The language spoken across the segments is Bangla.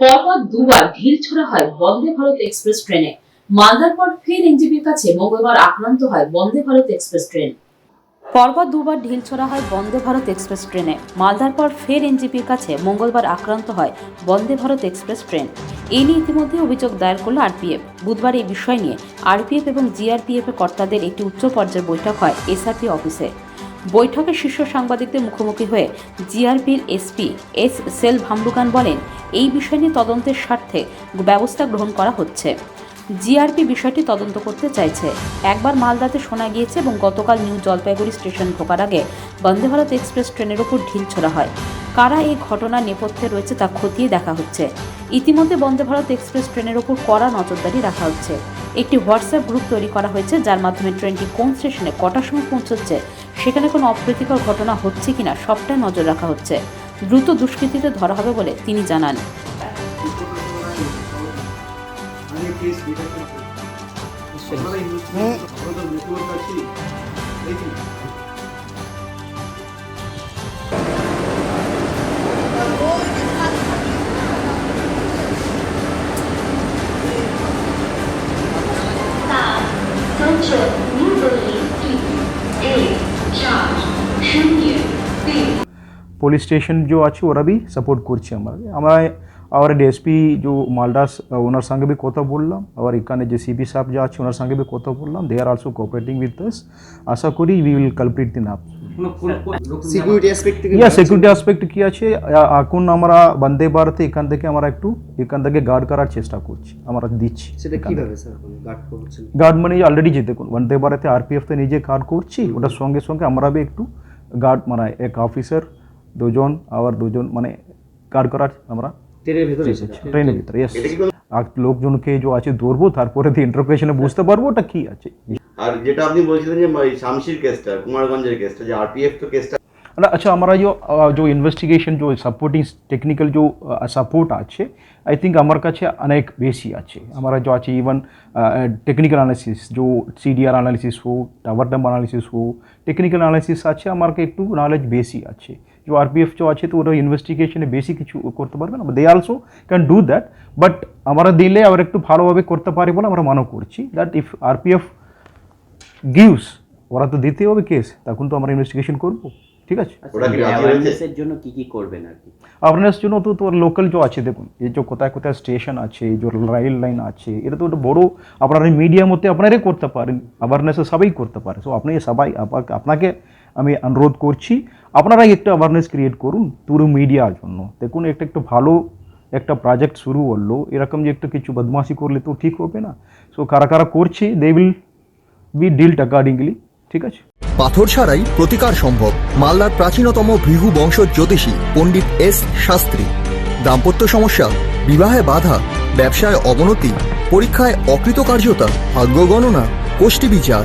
পরপর দুবার ঢিল ছোড়া হয় বন্দে ভারত এক্সপ্রেস ট্রেনে। মালদার পর ফের এনজিপির কাছে মঙ্গলবার আক্রান্ত হয় বন্দে ভারত এক্সপ্রেস ট্রেন। পরপর দুবার ঢিল ছোড়া হয় বন্দে ভারত এক্সপ্রেস ট্রেনে। মালদার পর ফের এনজিপির কাছে মঙ্গলবার আক্রান্ত হয় বন্দে ভারত এক্সপ্রেস ট্রেন। এই নিয়ে ইতিমধ্যে অভিযোগ দায়ের করল আরপিএফ। বুধবার এই বিষয় নিয়ে আরপিএফ এবং জিআরপিএফ এর কর্তাদের একটি উচ্চ পর্যায়ের বৈঠক হয় এসআরপি অফিসে। বৈঠকে শীর্ষ সাংবাদিকদের মুখোমুখি হয়ে জিআরপির এসপি এস সেল ভাম্বুকান বলেন, এই বিষয় নিয়ে তদন্তের স্বার্থে ব্যবস্থা গ্রহণ করা হচ্ছে। জিআরপি বিষয়টি তদন্ত করতে চাইছে। একবার মালদাতে শোনা গিয়েছে এবং গতকাল নিউ জলপাইগুড়ি স্টেশন ঢোকার আগে বন্দে ভারত এক্সপ্রেস ট্রেনের ওপর ঢিল ছোড়া হয়। কারা এই ঘটনার নেপথ্যে রয়েছে তা খতিয়ে দেখা হচ্ছে। ইতিমধ্যে বন্দে ভারত এক্সপ্রেস ট্রেনের ওপর কড়া নজরদারি রাখা হচ্ছে। একটি হোয়াটসঅ্যাপ গ্রুপ তৈরি করা হয়েছে যার মাধ্যমে ট্রেনটি কোন স্টেশনে কটার সময় পৌঁছচ্ছে সেখানে কোনো অপ্রীতিকর ঘটনা হচ্ছে কিনা সবটাই নজর রাখা হচ্ছে। দ্রুত দুষ্কৃতিতে ধরা হবে বলে তিনি জানান। আমি পুলিশ স্টেশন जो আছে ওরা বি সাপোর্ট করছে আমাকে আমরা আমার ডিএসপি যে মালদাস ওনার সঙ্গে বি কথা বললাম আবার এখানে যে সিপি সাহেব যা আছে ওনার সঙ্গে বি কথা বললাম they are also cooperating with us আশা করি উই উইল কমপ্লিট দিন আপ সিকিউরিটি অ্যাসপেক্ট থেকে ইয়া সিকিউরিটি অ্যাসপেক্ট কি আছে আ- এখন আমরা বন্দে ভারতে এখান থেকে আমরা একটু এখান থেকে গার্ড করার চেষ্টা করছি আমরা দিচ্ছি সেটা কিভাবে স্যার আপনি গার্ড করছেন গার্ড মানে অলরেডি যে দেখুন বন্দে ভারতে আরপিএফ তো নিজে গার্ড করছি ওটার সঙ্গে সঙ্গে আমরা বি একটু গার্ড মানে এক অফিসার দুজন আবার দুজন মানে গার্ড করার আমরা ট্রেনের ভেতরে সেটা ট্রেনের ভিতরে ইয়েস আর লোকজনকে যে আছে ধরবো তারপরে দিয়ে ইন্টারপ্রেশনে বুঝতে পারবো ওটা কি আছে আর যেটা আপনি বলছিলেন যে এই শামশির কেসটা কুমারগঞ্জের কেসটা যে আরপিএফ তো কেসটা ना अच्छा हमारा जो अ, जो ইনভেস্টিগেশন जो সাপোর্টিং টেকনিক্যাল जो সাপোর্ট আছে আই থিঙ্ক আমার কাছে অনেক বেশি আছে আমরা जो আছে ইভেন টেকনিক্যাল অ্যানালিসিস जो সিডিআর অ্যানালিসিস हो টাওয়ার ডাম্প অ্যানালিসিস हो টেকনিক্যাল অ্যানালিসিস আছে আমার কাছে একটু নলেজ বেশি আছে जो আরপিএফ जो আছে তো ওরা ইনভেস্টিগেশনে বেশি কিছু করতে পারবে না they also can do that but আমরা দিলে আবার একটু ভালোভাবে করতে পারি বলে আমরা মনে করছি দ্যাট ইফ আরপিএফ গিভস ওরা তো দিতে হবে কেস তখন তো আমরা ইনভেস্টিগেশন করব ঠিক আছে? অ্যাওয়ারনেসের জন্য কি কি করবেন আর কি? অ্যাওয়ারনেস জন্য তো তোর লোকাল যে আছে দেখুন এই যে কোথায় কোথায় স্টেশন আছে এই যে রেল লাইন আছে এটা তো একটা বড় আপনারা মিডিয়ার মধ্যে আপনারাই করতে পারেন অ্যাওয়ারনেস সবাই করতে পারে সো আপনি সবাই আপনাকে আমি অনুরোধ করছি, আপনারাই একটা অ্যাওয়ারনেস ক্রিয়েট করুন পুরো মিডিয়ার জন্য। দেখুন, একটা একটু ভালো একটা প্রজেক্ট শুরু করল এরকম যে একটু কিছু বদমাশি করলে তো ঠিক হবে না। সো কারা কারা করছে they will be dealt accordingly ঠিক আছে? পাথর ছাড়াই প্রতিকার সম্ভব, মালদার প্রাচীনতম ভৃহু বংশ জ্যোতিষী পণ্ডিত এস শাস্ত্রী। দাম্পত্য সমস্যা, বিবাহে বাধা, ব্যবসায় অবনতি, পরীক্ষায় অকৃতকার্যতা, ভাগ্য গণনা গোষ্ঠী বিচার।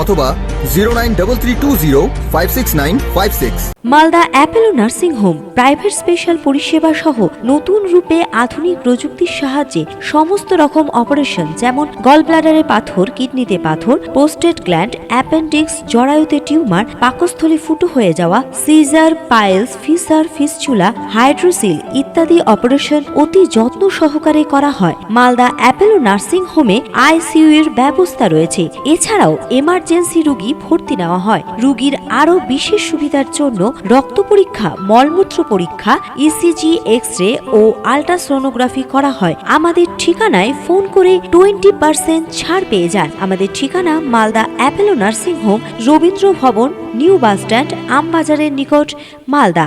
অথবা zero nine double three two zero five six nine five six Malda Apollo nursing home private special পরিষেবা সহ নতুন রূপে আধুনিক প্রযুক্তির সাহায্যে সমস্ত রকম অপারেশন যেমন গলব্লাডারে পাথর, কিডনিতে পাথর পোস্টেড গ্ল্যান্ড অ্যাপেন্ডিক্স জরায়ুতে টিউমার, পাকস্থলী ফুটো হয়ে যাওয়া caesar piles fissure fistula hydrocele ইত্যাদি অপারেশন অতি যত্ন সহকারে করা হয়। মালদা অ্যাপেলো নার্সিং হোমে আইসিইউ এর ব্যবস্থা রয়েছে। এছাড়াও এমার্জেন্সি রুগী ভর্তি নেওয়া হয়। রুগীর আরও বিশেষ সুবিধার জন্য রক্ত পরীক্ষা, মলমূত্র পরীক্ষা ইসিজি এক্স রে ও আলট্রাসোনোগ্রাফি করা হয়। আমাদের ঠিকানায় ফোন করে টোয়েন্টি পার্সেন্ট ছাড় পেয়ে যান। আমাদের ঠিকানা Malda Apollo nursing home, Rabindra Bhavan, new bus stand আমবাজারের নিকট, মালদা।